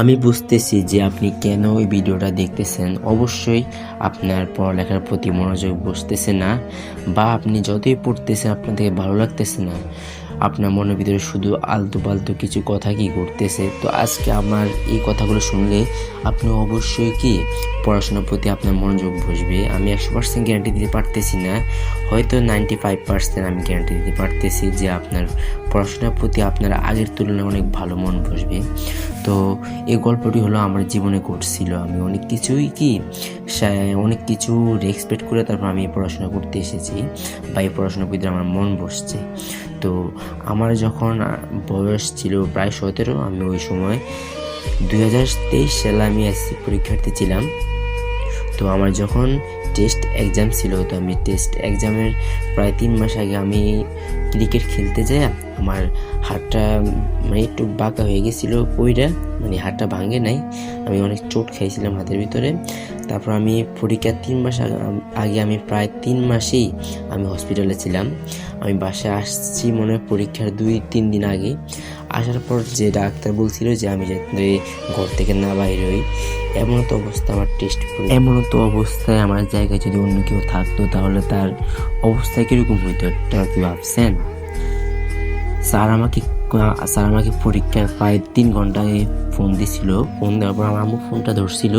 আমি বুঝতেছি যে আপনি কেন ওই ভিডিওটা দেখতেছেন। অবশ্যই আপনার পড়ালেখার প্রতি মনোযোগ বসতেছে না বা আপনি যতই পড়তেছেন আপনার থেকে ভালো লাগতেছে না। আপনার মনের ভিতরে শুধু আলতু পালতু কিছু কথা কি ঘুরতেছে তো আজকে আমার এই কথাগুলো শুনলে আপনি অবশ্যই কি পড়াশোনার প্রতি আপনার মনোযোগ বসবে? আমি একশো পার্সেন্ট গ্যারান্টি দিতে পারতেছি না। হয়তো নাইনটি ফাইভ পার্সেন্ট আমি গ্যারান্টি দিতে পারতেছি যে আপনার পড়াশোনার প্রতি আপনার আগের তুলনায় অনেক ভালো মন বসবে। তো এই গল্পটি হলো আমার জীবনে ঘটছিল। আমি অনেক কিছুই কি অনেক কিছু এক্সপেক্ট করে তারপর আমি পড়াশোনা করতে এসেছি বা এই পড়াশোনার প্রতি আমার মন বসছে। তো আমার যখন বয়স ছিল প্রায় সতেরো, আমি ওই সময় দুই হাজার তেইশ সালে আমি এসসি পরীক্ষার্থী ছিলাম। তো আমার যখন টেস্ট এক্সাম ছিল, তো আমি টেস্ট এক্সামের প্রায় তিন মাস আগে আমি ক্রিকেট খেলতে যাই আমার হাতটা মানে একটু বাঁকা হয়ে গেছিল পইরা মানে হাতটা ভাঙে নাই। আমি অনেক চোট খাইছিলাম হাতের ভিতরে। তারপর আমি পরীক্ষার তিন মাস আগে আমি প্রায় তিন মাসেই আমি হসপিটালে ছিলাম। আমি বাসায় আসছি মনে হয় পরীক্ষার দুই, তিন দিন আগে। আসার পর যে ডাক্তার বলছিল যে আমি যাতে ঘর থেকে না বাইরে হই এমন তো অবস্থা আমার টেস্ট এমন তো অবস্থায় আমার জায়গায় যদি অন্য কেউ থাকতো তাহলে তার অবস্থা কীরকম হইতো, এটা কি ভাবছেন? স্যার আমাকে স্যার আমাকে পরীক্ষার প্রায় তিন ঘণ্টা ফোন দিছিল, ফোন দেওয়ার পর আমার আম্মু ফোনটা ধরছিল।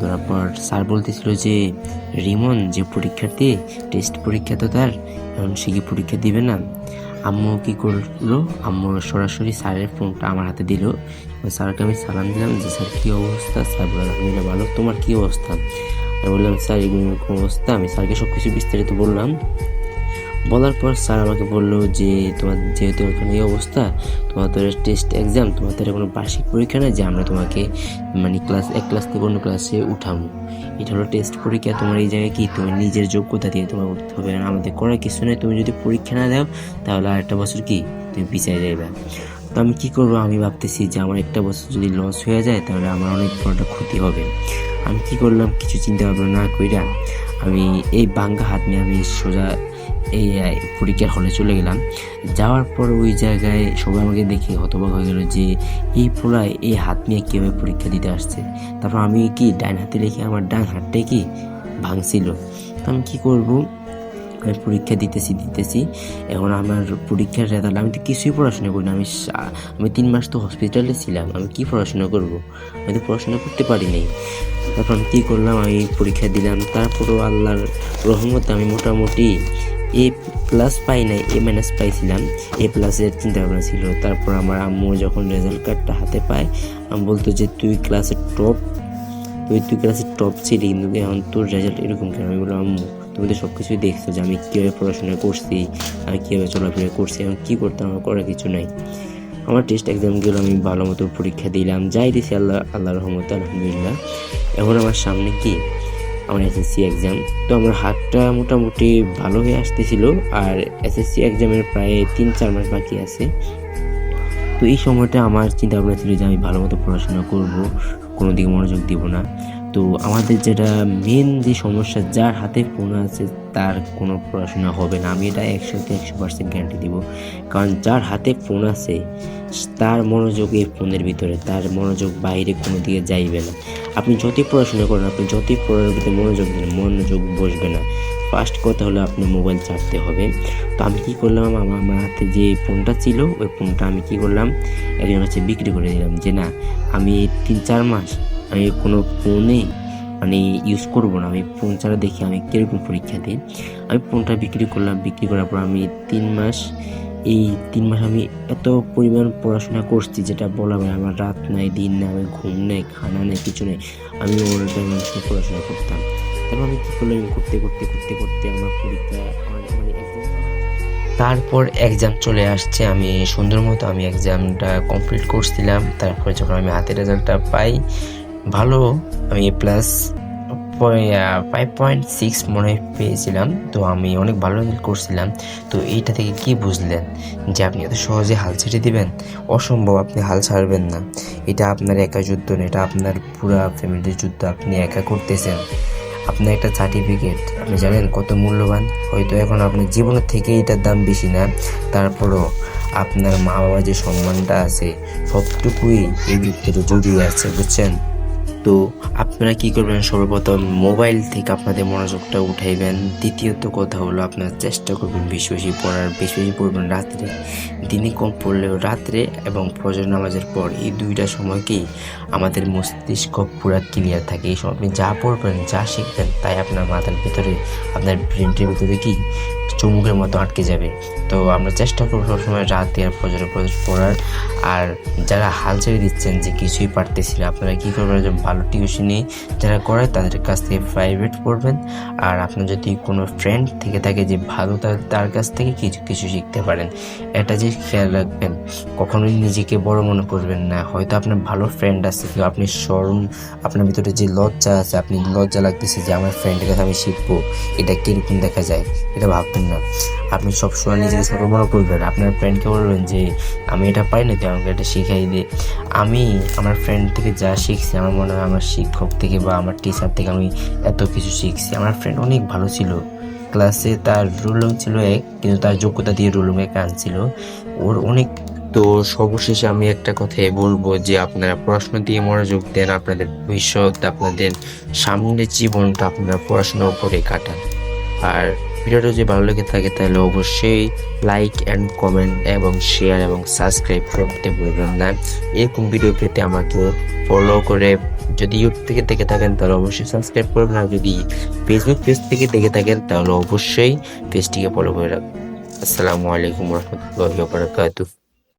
ধরার পর স্যার বলতেছিল যে, রিমন, যে পরীক্ষার্থী টেস্ট পরীক্ষা তো তার, এখন সে কি পরীক্ষা দিবে না? আম্মু কি করল? আম্মু সরাসরি স্যারের ফোনটা আমার হাতে দিল। স্যারকে আমি সালাম দিলাম যে, স্যার, কী অবস্থা? স্যার বললাম আলহামদুলিল্লাহ ভালো। তোমার কী অবস্থা? আমি বললাম, স্যার এরকম অবস্থা? আমি স্যারকে সব কিছু বিস্তারিত বললাম। বলার পর স্যার আমাকে বলল যে, তোমার যেহেতু ওখানে এই অবস্থা, তোমার তো টেস্ট এক্সাম তোমার তো এটা কোনো বার্ষিক পরীক্ষা না যে আমরা তোমাকে মানে ক্লাস এক ক্লাস থেকে অন্য ক্লাসে উঠাবো। এটা হলো টেস্ট পরীক্ষা, তোমার এই জায়গায় কি? তুমি নিজের যোগ্যতা দিয়ে তোমার উঠতে হবে। আর আমাদের করার কিছু নেই। তুমি যদি পরীক্ষা না দাও, তাহলে আর একটা বছর কি? তুমি পিছিয়ে যাবে তো আমি কী করব? আমি ভাবতেছি যে আমার একটা বছর যদি লস হয়ে যায়, তাহলে আমার অনেক বড় একটা ক্ষতি হবে। আমি কি করলাম? কিছু চিন্তা ভাবনা না কইরা আমি এই বাঙ্গা হাত নিয়ে আমি সোজা এই পরীক্ষার হলে চলে গেলাম। যাওয়ার পর ওই জায়গায় সবাই আমাকে দেখে হতবাক হয়ে গেল যে, এই পোলায় এই হাত নিয়ে কীভাবে পরীক্ষা দিতে আসছে? তারপর আমি কি ডান হাতে রেখে আমার ডান হাতটাই কি ভাঙছিল? তো আমি কী করব? আমি পরীক্ষা দিতেছি দিতেছি। এখন আমার পরীক্ষার রেজাল্ট আমি তো কিছুই পড়াশোনা করি না। আমি আমি তিন মাস তো হসপিটালে ছিলাম। আমি কি পড়াশোনা করব? আমি তো পড়াশোনা করতে পারি নাই। তখন কী করলাম? আমি পরীক্ষা দিলাম। তারপরও আল্লাহর রহমতে আমি মোটামুটি এ প্লাস পাই নাই এ মাইনাস পাইছিলাম এ প্লাসের চিন্তা ভাবনা ছিল। তারপর আমার আম্মু যখন রেজাল্ট কার্ডটা হাতে পায় আমি বলতো যে, তুই ক্লাসের টপ তুই তুই ক্লাসের টপ ছিলি, কিন্তু এখন তোর রেজাল্ট এরকম কেন? আমি বললাম, আম্মু, তুমি তো সব কিছুই দেখছ যে আমি কীভাবে পড়াশোনা করছি আমি কীভাবে চলাফেরা করছি, এখন কী করতাম আমার করার কিছু নাই। আমার টেস্ট এক্সামগুলো আমি ভালো মতো পরীক্ষা দিলাম। যাই দিছি, আল্লাহ আল্লাহ রহমত, আলহামদুলিল্লাহ। এখন আমার সামনে কি? আমার এসএসসি এক্সাম তো আমার হাতটা মোটামুটি ভালো হয়ে আসতেছিল আর এসএসসি এক্সামের প্রায় তিন, চার মাস বাকি আছে। তো এই সময়টা আমার চিন্তা ভাবনা ছিল যে আমি ভালো মতো পড়াশোনা করব কোনো দিকে মনোযোগ দিব না। তো আমাদের যেটা মেন যে সমস্যা, যার হাতে ফোন আছে, তার কোনো পড়াশোনা হবে না। আমি এটা একশোতে একশো পার্সেন্ট গ্যারান্টি দিব। কারণ যার হাতে ফোন আছে, তার মনোযোগ এই ফোনের ভিতরে, তার মনোযোগ বাইরে কোনো দিকে যাইবে না। আপনি যতই পড়াশোনা করেন, আপনি যতই পড়ার ভিতরে মনোযোগ দেন, মনোযোগ বসবে না। ফার্স্ট কথা হলো আপনি মোবাইল চাপতে হবে। তো আমি কী করলাম? আমার আমার হাতে যে ফোনটা ছিল, ওই ফোনটা আমি কী করলাম? একজন হচ্ছে বিক্রি করে দিলাম যে, না, আমি তিন, চার মাস আমি কোনো ফোনে মানে ইউজ করব না। আমি ফোন ছাড়া দেখি, আমি কীরকম পরীক্ষা দিই? আমি ফোনটা বিক্রি করলাম। বিক্রি করার পর আমি তিন মাস এই তিন মাস আমি এত পরিমাণ পড়াশোনা করছি যেটা বলা হয় আমার রাত নাই, দিন নাই, আমার ঘুম নেই, খানা নেই, কিছু নেই, আমি ওর টাইমে পড়াশোনা করতাম। তারপর আমি কী করলাম? করতে করতে করতে করতে আমার পরীক্ষা আমার মানে তারপর এক্সাম চলে আসছে, আমি সুন্দর মতো আমি এক্সামটা কমপ্লিট করছিলাম। তারপরে যখন আমি হাতের রেজাল্টটা পাই, ভালো, আমি প্লাস ফাইভ পয়েন্ট সিক্স মনে পেয়েছিলাম। তো আমি অনেক ভালো রেজাল্ট করছিলাম। তো এইটা থেকে কি বুঝলেন? যে আপনি এত সহজে হাল ছেড়ে দিবেন? অসম্ভব, আপনি হাল ছাড়বেন না। এটা আপনার একা যুদ্ধ না এটা আপনার পুরা ফ্যামিলির যুদ্ধ আপনি একা করতেছেন। আপনার একটা সার্টিফিকেট আপনি জানেন কত মূল্যবান? হয়তো এখন আপনার জীবনের থেকে এটার দাম বেশি না। তারপরও আপনার মা বাবার যে সম্মানটা আছে, সবটুকুই এই ভিতরে জড়িয়ে আছে, বুঝছেন? তো আপনারা কি করবেন? সর্বপ্রথম মোবাইল থেকে আপনাদের মনোযোগটা উঠাইবেন। দ্বিতীয়ত কথা হলো, আপনারা চেষ্টা করবেন বেশি বেশি পড়ার, বেশি বেশি পড়বেন রাত্রে। দিনে কম পড়লেও রাত্রে এবং ফজর নামাজের পর এই দুইটা সময়কেই আমাদের মস্তিষ্ক পুরো ক্লিয়ার থাকে। এই সময় আপনি যা পড়বেন, যা শিখবেন, তাই আপনার মাথার ভিতরে, আপনার ব্রেনটির ভিতরে কি চুমুকের মতো আটকে যাবে। তো আমরা চেষ্টা করব সবসময় রাতে আর ফজরে ফজর পড়ার। আর যারা হাল ছেড়ে দিচ্ছেন যে কিছুই পারতেছি না, আপনারা কী করবেন? যে ভালো টিউশনি যারা করে তাদের কাছ থেকে প্রাইভেট পড়বেন। আর আপনার যদি কোনো ফ্রেন্ড থেকে থাকে যে ভালো তার কাছ থেকে কিছু কিছু শিখতে পারেন, এটা যে খেয়াল রাখবেন। কখনোই নিজেকে বড় মনে করবেন না। হয়তো আপনার ভালো ফ্রেন্ড আছে, কেউ আপনি শরম, আপনার ভিতরে যে লজ্জা আছে, আপনি লজ্জা লাগতেছে যে আমার ফ্রেন্ডের কাছে আমি শিখব। এটা কীরকম দেখা যায়? এটা ভাববেন না। আপনি সবসময় নিজেকে ছোটো বড় করবেন আপনার ফ্রেন্ডকে বলবেন যে, আমি এটা পাই না তুই আমাকে এটা শিখাই দে। আমি আমার ফ্রেন্ড থেকে যা শিখছি, আমার মনে হয় আমার শিক্ষক থেকে বা আমার টিচার থেকে আমি এত কিছু শিখছি। আমার ফ্রেন্ড অনেক ভালো ছিল। ক্লাসে তার রুলং ছিল এক, কিন্তু তার যোগ্যতা দিয়ে রুলং এক আনছিল ওর অনেক তো সর্বশেষে আমি একটা কথাই বলব যে, আপনারা পড়াশোনা দিয়ে মনোযোগ দেন, আপনাদের ভবিষ্যৎ, আপনাদের সামনের জীবনটা আপনারা পড়াশোনার উপরে কাটান। আর ভিডিওটা যদি ভালো লেগে থাকে তাহলে অবশ্যই লাইক অ্যান্ড কমেন্ট এবং শেয়ার এবং সাবস্ক্রাইব করতে ভুলবেন না। এরকম ভিডিও পেতে আমাকে ফলো করে যদি ইউটিউব থেকে দেখে থাকেন তাহলে অবশ্যই সাবস্ক্রাইব করবেন আর যদি ফেসবুক পেজ থেকে দেখে থাকেন তাহলে অবশ্যই পেজটিকে ফলো করে রাখবেন। আসসালামু আলাইকুম রহমতুল্লাহ বারাকাতুহু।